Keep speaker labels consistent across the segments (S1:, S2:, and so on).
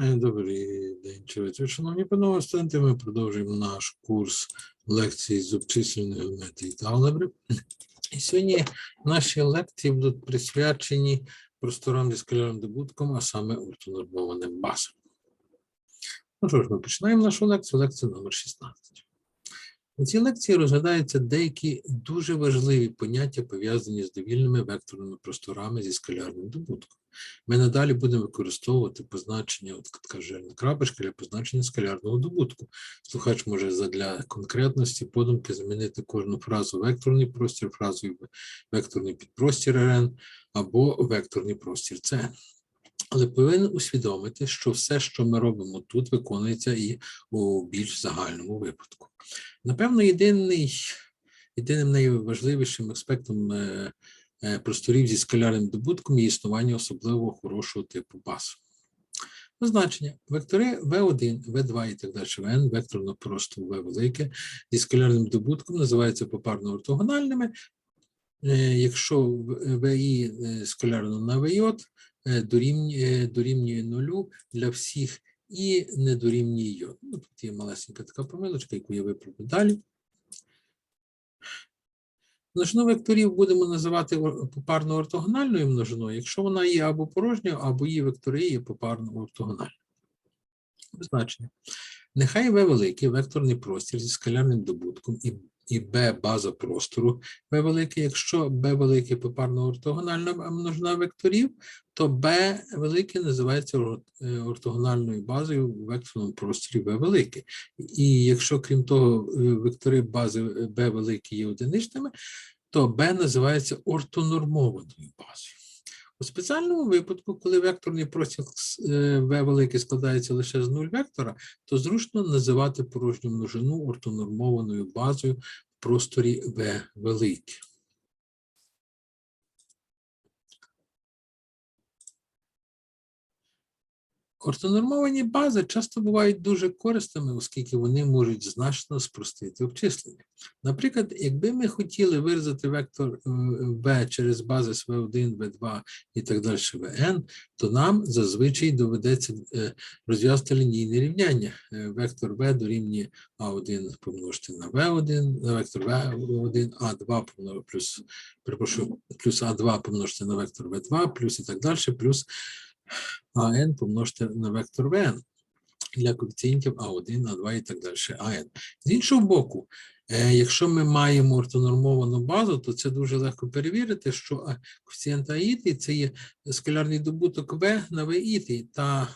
S1: Е, Добрий день, чоловіки. Шановні панове студенти, ми продовжуємо наш курс лекцій з обчислювання геометрії та алгебри. І сьогодні наші лекції будуть присвячені просторам зі скалярним добутком, а саме ортонормованим базам. Ну що ж, ми починаємо нашу лекцію, лекцію номер 16. У цій лекції розглядаються деякі дуже важливі поняття, пов'язані з довільними векторними просторами зі скалярним добутком. Ми надалі будемо використовувати позначення, от така жирна крапочка для позначення скалярного добутку. Слухач може задля конкретності подумки замінити кожну фразу векторний простір фразою векторний підпростір РН або векторний простір ЦН. Але повинен усвідомити, що все, що ми робимо тут, виконується і у більш загальному випадку. Напевно, єдиний, єдиним найважливішим аспектом е, е, просторів зі скалярним добутком є існування особливо хорошого типу баз. Позначення. Вектори V1, V2 і так далі, Vn, векторно просто V велике, зі скалярним добутком називаються попарно ортогональними. Е, Якщо VI скалярно на VJ, дорівнює, дорівнює нулю для всіх і не дорівнює йод. Ну, тут є малесенька така помилочка, яку я виправлю далі. Множину векторів будемо називати попарно ортогональною множиною, якщо вона є або порожньою, або її вектори є попарно ортогональною. Значення. Нехай В великий векторний простір зі скалярним добутком і, і Б база простору В великий, якщо Б великий попарно ортогональна множина векторів, то B велике називається е, ортогональною базою у векторному просторі V велике. І якщо, крім того, е, вектори бази B великі є одиничними, то B називається ортонормованою базою. У спеціальному випадку, коли векторний простір е, V великий складається лише з нуль вектора, то зручно називати порожню множину ортонормованою базою в просторі V великий. Ортонормовані бази часто бувають дуже корисними, оскільки вони можуть значно спростити обчислення. Наприклад, якби ми хотіли виразити вектор е, v через базис v1, v2 і так далі vn, то нам зазвичай доведеться е, розв'язати лінійне рівняння. Е, Вектор v дорівнює a1 помножити на v1, на вектор v1, a2 помножити плюс, перепрошую, плюс a2 помножити на вектор v2, плюс і так далі, плюс АН помножити на вектор ВН для коефіцієнтів А1, А2 і так далі. АН. З іншого боку, е, якщо ми маємо ортонормовану базу, то це дуже легко перевірити, що коефіцієнт АІТ це є скалярний добуток В на ВІТ, та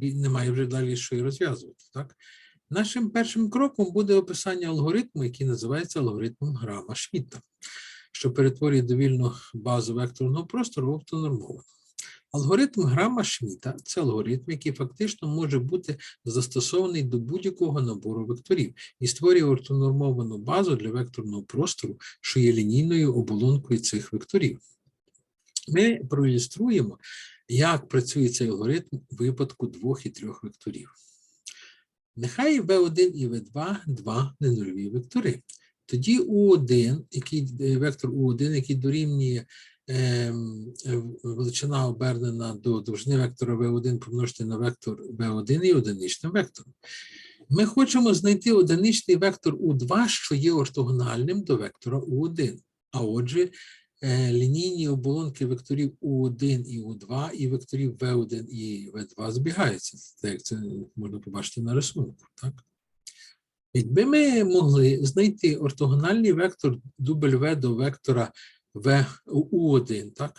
S1: немає вже далі що і розв'язувати. Так? Нашим першим кроком буде описання алгоритму, який називається алгоритмом Грама Шмідта, що перетворює довільну базу векторного простору в ортонормовану. Алгоритм Грама Шміта це алгоритм, який фактично може бути застосований до будь-якого набору векторів і створює ортонормовану базу для векторного простору, що є лінійною оболонкою цих векторів. Ми проілюструємо, як працює цей алгоритм у випадку двох і трьох векторів. Нехай V1 і V2 два ненульові вектори. Тоді U1, який, е, вектор U1, який дорівнює величина обернена до довжини вектора V1 помножити на вектор V1 і одиничним вектором. Ми хочемо знайти одиничний вектор U2, що є ортогональним до вектора U1. А отже, е, лінійні оболонки векторів U1 і U2 і векторів V1 і V2 збігаються, так як це можна побачити на рисунку. Так? Якби ми могли знайти ортогональний вектор W до вектора в У1, так?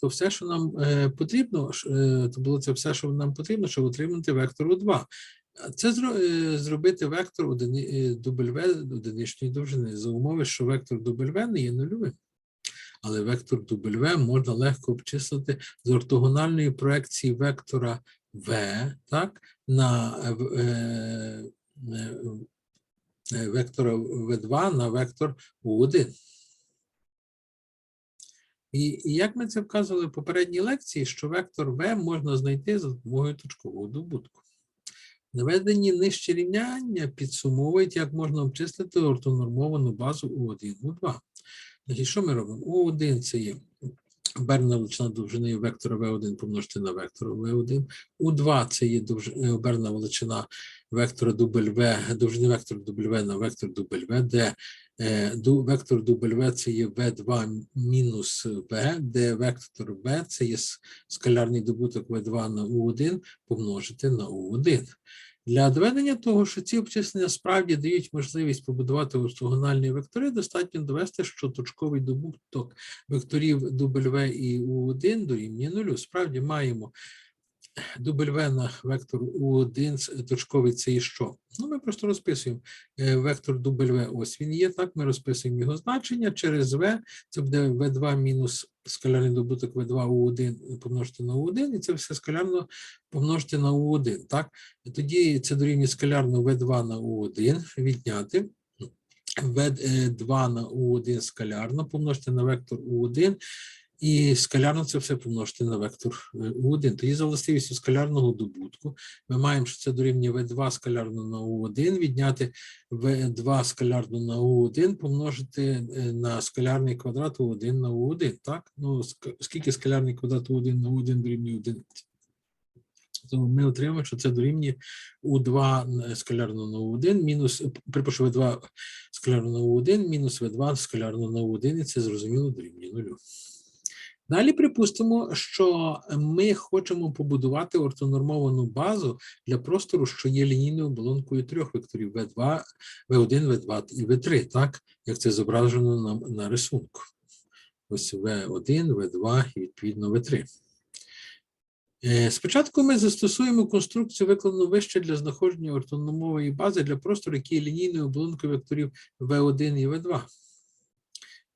S1: То все, що нам е, потрібно, е, то було це все, що нам потрібно, щоб отримати вектор У2. А Це е, зробити вектор W одиничної довжини за умови, що вектор W не є нульовим. Але вектор W можна легко обчислити з ортогональної проекції вектора V так, на вектора V2 на вектор U1. І, як ми це вказували в попередній лекції, що вектор V можна знайти за допомогою точкового добутку. Наведені нижче рівняння підсумовують, як можна обчислити ортонормовану базу U1, U2. Значить, що ми робимо? U1 це є обернена величина довжини вектора V1 помножити на вектор V1. У2 це є довж- е, обернена величина вектора W, довжини вектора W на вектор W, де е, ду- вектор W це є V2 мінус V, де вектор V це є скалярний добуток V2 на U1 помножити на U1. Для доведення того, що ці обчислення справді дають можливість побудувати ортогональні вектори, достатньо довести, що точковий добуток векторів W і U1 дорівнює нулю. Справді маємо W на вектор U1 точковий це і що? Ну, ми просто розписуємо е, вектор W, ось він є, так, ми розписуємо його значення через V, це буде V2 мінус скалярний добуток V2 U1 помножити на U1, і це все скалярно помножити на U1, так? Тоді це дорівнює скалярно V2 на U1 відняти. V2 на U1 скалярно помножити на вектор U1 і скалярно це все помножити на вектор е, U1. Тоді за властивістю скалярного добутку ми маємо, що це дорівнює V2 скалярно на U1, відняти V2 скалярно на U1, помножити е, на скалярний квадрат U1 на U1, так? Ну, скільки скалярний квадрат U1 на U1 дорівнює 11? Тому ми отримаємо, що це дорівнює У2 на- скалярно на У1 мінус, припишу В2 скалярно на У1 мінус В2 скалярно на У1, і це зрозуміло дорівнює нулю. Далі припустимо, що ми хочемо побудувати ортонормовану базу для простору, що є лінійною оболонкою трьох векторів V2, V1, V2 і V3, так, як це зображено на, на рисунку. Ось V1, V2 і відповідно V3. Е, Спочатку ми застосуємо конструкцію, викладену вище для знаходження ортономової бази для простору, який є лінійною оболонкою векторів V1 і V2.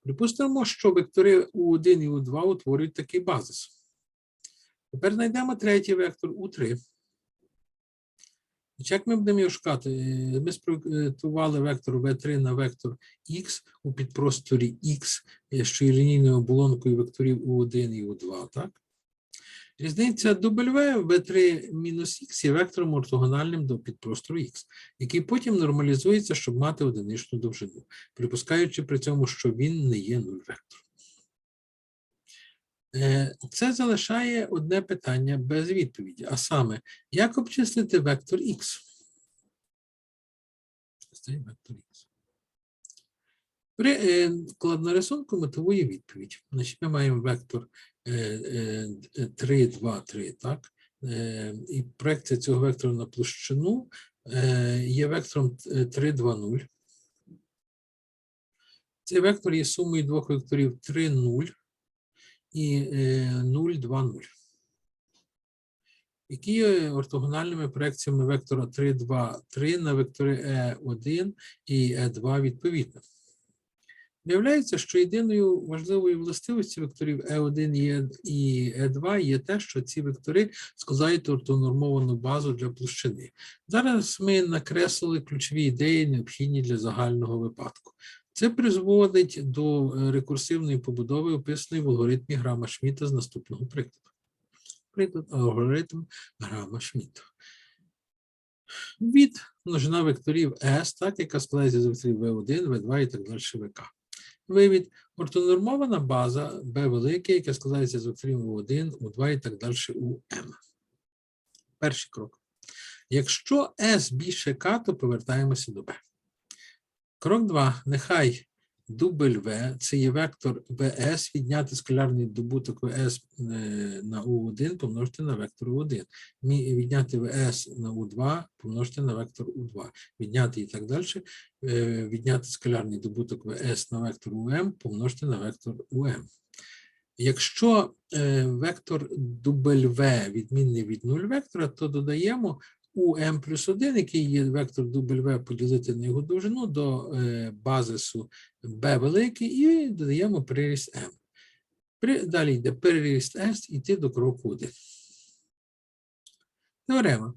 S1: Припустимо, що вектори U1 і U2 утворюють такий базис. Тепер знайдемо третій вектор U3. Як ми будемо його шукати? Е, Ми спроектували вектор V3 на вектор X у підпросторі X, е, що є лінійною оболонкою векторів U1 і U2, так? Різниця W V3 мінус X є вектором ортогональним до підпростору X, який потім нормалізується, щоб мати одиничну довжину, припускаючи при цьому, що він не є нуль вектором. Е, Це залишає одне питання без відповіді, а саме, як обчислити вектор X? Цей вектор X. При е, клад на рисунку мотивує відповідь. Значить, ми маємо вектор 3, 2, 3, так? Е, І проекція цього вектора на площину е, є вектором е, 3, 2, 0. Цей вектор є сумою двох векторів 3, 0 і е, 0, 2, 0. Які є ортогональними проекціями вектора 3, 2, 3 на вектори E1 і E2 відповідно. Виявляється, що єдиною важливою властивістю векторів E1 і E- і E2 є те, що ці вектори складають ортонормовану базу для площини. Зараз ми накреслили ключові ідеї, необхідні для загального випадку. Це призводить до е, рекурсивної побудови, описаної в алгоритмі Грама Шміта з наступного прикладу. Приклад алгоритм Грама Шміта. Від множина векторів S, так, яка складається з векторів V1, V2 і так далі ВК. Вивід ортонормована база B велике, яка складається з векторів U1, U2 і так далі у М. Перший крок. Якщо S більше К, то повертаємося до B. Крок 2. Нехай W це є вектор VS, відняти скалярний добуток VS е, на U1 помножити на вектор U1. Відняти VS на U2 помножити на вектор U2. Відняти і так далі. е, Відняти скалярний добуток VS на вектор UM помножити на вектор UM. Якщо е, вектор W відмінний від 0 вектора, то додаємо у m плюс 1, який є вектор W поділити на його довжину до е, базису B великий, і додаємо приріст m. Далі йде переріст S, йти до кроку 1. Теорема.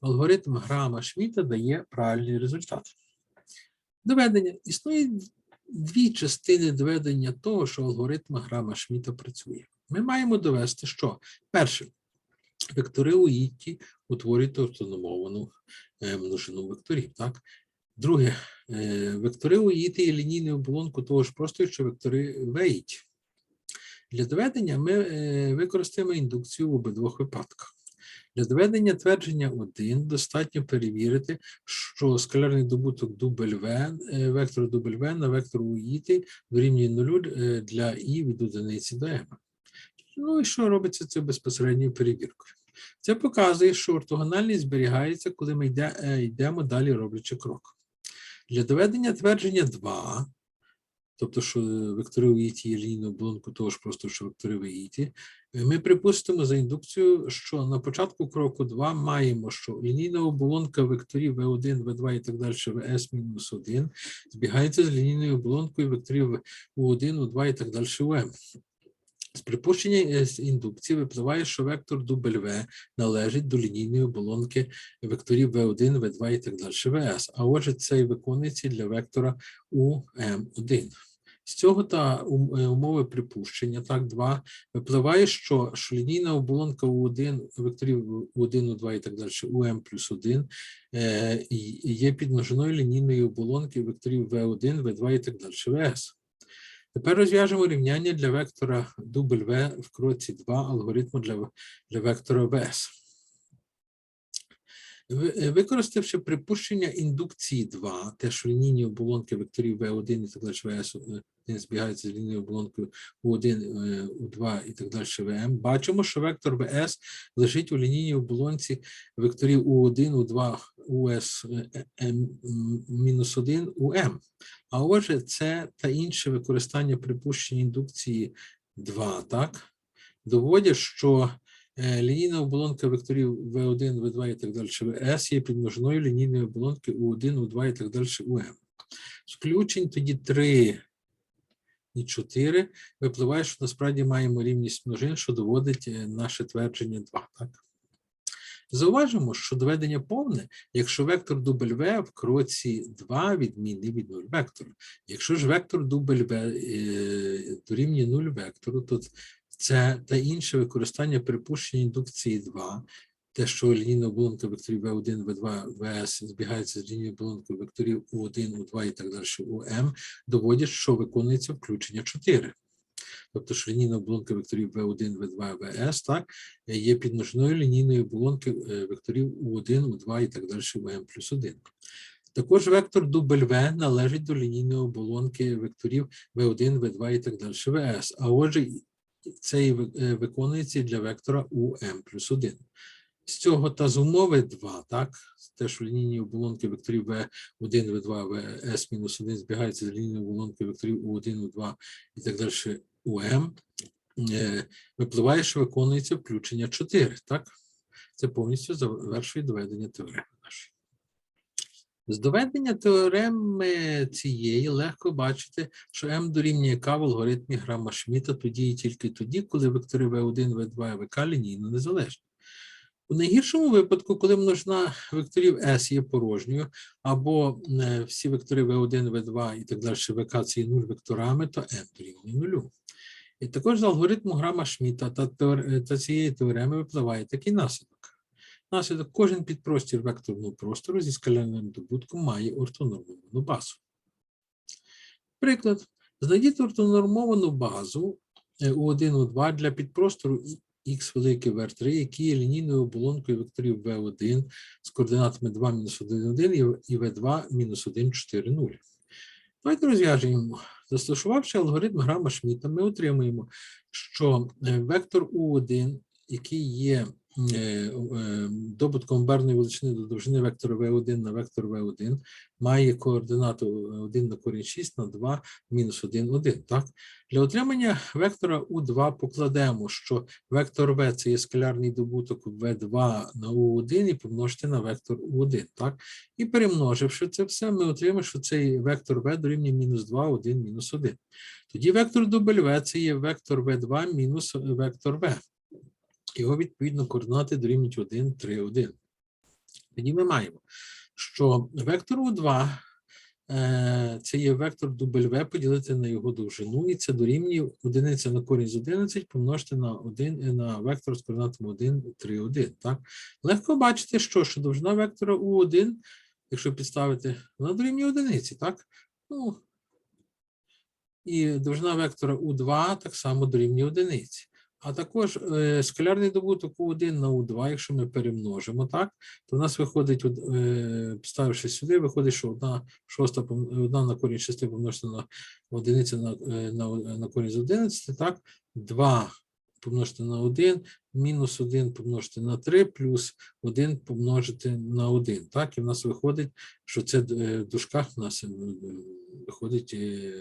S1: Алгоритм Грама Шміта дає правильний результат. Доведення. Існує дві частини доведення того, що алгоритм Грама Шміта працює. Ми маємо довести, що перше, вектори у Ітті утворюють автономовану е, множину векторів. Так? Друге, е, вектори у Ітті є лінійною оболонкою того ж простору, що вектори в Для доведення ми е, використаємо індукцію в обидвох випадках. Для доведення твердження 1 достатньо перевірити, що скалярний добуток дубль В, е, вектор дубль В на вектор УІТ дорівнює нулю для І від одиниці до М. Ну і що робиться це безпосередньою перевіркою? Це показує, що ортогональність зберігається, коли ми йде, е, йдемо далі роблячи крок. Для доведення твердження 2, тобто, що вектори у іті є лінійну оболонку того ж просто, що вектори в іті, ми припустимо за індукцією, що на початку кроку 2 маємо, що лінійна оболонка векторів V1, V2 і так далі, Vs-1 збігається з лінійною оболонкою векторів U1, U2 і так далі, UM. З припущення е, індукції випливає, що вектор W належить до лінійної оболонки векторів V1, V2 і так далі, Vs. А отже, це і виконується для вектора UM1. З цього та е, умови припущення, так, 2, випливає, що, що лінійна оболонка U1, векторів U1, U2 і так далі, UM плюс 1, е, є підмножиною лінійної оболонки векторів V1, V2 і так далі, Vs. Тепер розв'яжемо рівняння для вектора W в кроці 2 алгоритму для, для вектора VS. Е, Використавши припущення індукції 2, те, що лінійні оболонки векторів V1 і так далі VS е, не збігаються з лінією оболонкою U1, е, U2 і так далі VM, бачимо, що вектор VS лежить у лінійній оболонці векторів U1, U2, US е, е, м, мінус 1, UM. А отже, це та інше використання припущення індукції 2, так? Доводять, що е, лінійна оболонка векторів V1, V2 і так далі, VS є підмножиною лінійної оболонки U1, U2 і так далі, UM. З включень тоді 3 і 4 випливає, що насправді маємо рівність множин, що доводить е, наше твердження 2, так? Зауважимо, що доведення повне, якщо вектор дубль В кроці 2 відмінний від 0 вектору. Якщо ж вектор В е, дорівнює 0 вектору, то це та інше використання припущення індукції 2, те, що лінійна оболонка векторів V1, V2, VS збігається з лінією оболонкою векторів U1, U2 і так далі, UM, доводять, що виконується включення 4. Тобто, що лінійна оболонка векторів V1, V2, VS, так, є підмножиною лінійної оболонки е, векторів U1, U2 і так далі, UM плюс 1. Також вектор W належить до лінійної оболонки векторів V1, V2 і так далі, VS. А отже, і- це і е, виконується для вектора UM плюс 1. З цього та з умови 2, так, те, що лінійні оболонки векторів V1, V2, VS мінус 1 збігаються з лінією оболонки векторів U1, U2 і так далі, UM, випливає, що виконується включення 4, так? Це повністю завершує доведення теореми нашої. З доведення теореми цієї легко бачити, що М дорівнює К в алгоритмі грама Шміта тоді і тільки тоді, коли вектори V1, V2 і ВК лінійно незалежні. У найгіршому випадку, коли множина векторів S є порожньою, або е, всі вектори V1, V2 і так далі, ВК це є 0 векторами, то M дорівнює нулю. І також з алгоритму грама Шміта та, та цієї теореми випливає такий наслідок. Наслідок кожен підпростір векторного простору зі скалярним добутком має ортонормовану базу. Приклад. Знайдіть ортонормовану базу е, U1, U2 для підпростору X велике VR3, які є лінійною оболонкою векторів V1 з координатами 2, мінус 1, 1 і- і V2, мінус 1, 4, 0. Давайте розв'яжемо. Застосувавши алгоритм грама Шміта, ми отримуємо, що е, вектор U1, який є добутком барної величини до довжини вектора V1 на вектор V1, має координату 1 на корінь 6 на 2 мінус 1, 1. Так? Для отримання вектора U2 покладемо, що вектор V це є скалярний добуток V2 на U1 і помножити на вектор U1. Так? І перемноживши це все, ми отримаємо, що цей вектор V дорівнює мінус 2, 1, мінус 1. Тоді вектор W це є вектор V2 мінус вектор V. Його відповідно координати дорівнюють 1, 3, 1. Тоді ми маємо, що вектор У2 е, це є вектор W поділити на його довжину, і це дорівнює одиниця на корінь з 11 помножити на 1 на вектор з координатами 1, 3, 1. Так? Легко бачити, що, що довжина вектора У1, якщо підставити, вона дорівнює одиниці, так? Ну, і довжина вектора У2 так само дорівнює одиниці. А також е, скалярний добуток У1 на У2, якщо ми перемножимо так, то в нас виходить, е, ставивши сюди, виходить, що одна шоста одна на корінь 6 помножити на одиницю на, е, на, на корінь з 11, так, 2 помножити на 1, мінус 1 помножити на 3, плюс 1 помножити на 1. Так, і в нас виходить, що це е, в дужках в нас е, виходить е,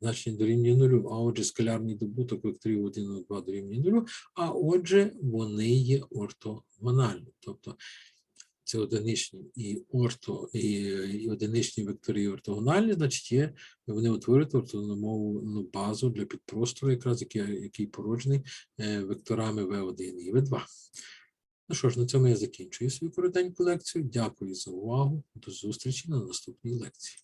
S1: значення дорівнює нулю. А отже, скалярний добуток векторів 1 на 2 дорівнює нулю, а отже, вони є ортогональні. Тобто це одиничні і орто, і, і одиничні вектори і ортогональні, значить є, вони утворюють ортономовну базу для підпростору, якраз який, який породжений е, векторами В1 і В2. Ну що ж, на цьому я закінчую свою коротеньку лекцію. Дякую за увагу. До зустрічі на наступній лекції.